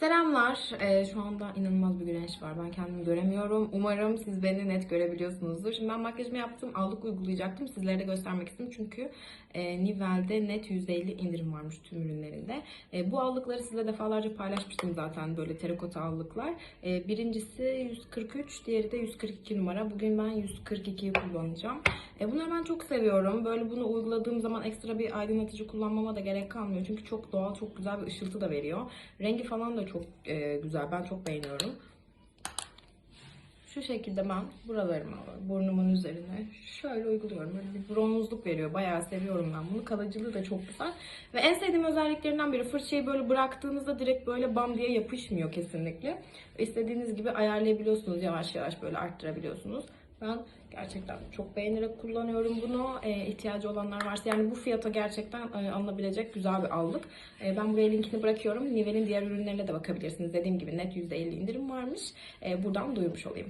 Selamlar. Ee, şu anda inanılmaz bir güneş var. Ben kendimi göremiyorum. Umarım siz beni net görebiliyorsunuzdur. Şimdi ben makyajımı yaptım. Allık uygulayacaktım. Sizlere de göstermek istedim. Çünkü e, Nivel'de net %50 indirim varmış tüm ürünlerinde. E, bu allıkları size defalarca paylaşmıştım zaten. Böyle terakota allıklar. E, birincisi 143, diğeri de 142 numara. Bugün ben 142'yi kullanacağım. E, bunları ben çok seviyorum. Böyle bunu uyguladığım zaman ekstra bir aydınlatıcı kullanmama da gerek kalmıyor. Çünkü çok doğal, çok güzel bir ışıltı da veriyor. Rengi falan da çok e, güzel. Ben çok beğeniyorum. Şu şekilde ben buralarıma, burnumun üzerine şöyle uyguluyorum. Böyle bir bronzluk veriyor. Bayağı seviyorum ben bunu. Kalıcılığı da çok güzel. Ve en sevdiğim özelliklerinden biri fırçayı böyle bıraktığınızda direkt böyle bam diye yapışmıyor kesinlikle. İstediğiniz gibi ayarlayabiliyorsunuz. Yavaş yavaş böyle arttırabiliyorsunuz. Ben gerçekten çok beğenerek kullanıyorum bunu. E, ihtiyacı olanlar varsa yani bu fiyata gerçekten e, alınabilecek güzel bir allık. E, ben buraya linkini bırakıyorum. Nivel'in diğer ürünlerine de bakabilirsiniz. Dediğim gibi net %50 indirim varmış. E, buradan duyurmuş olayım.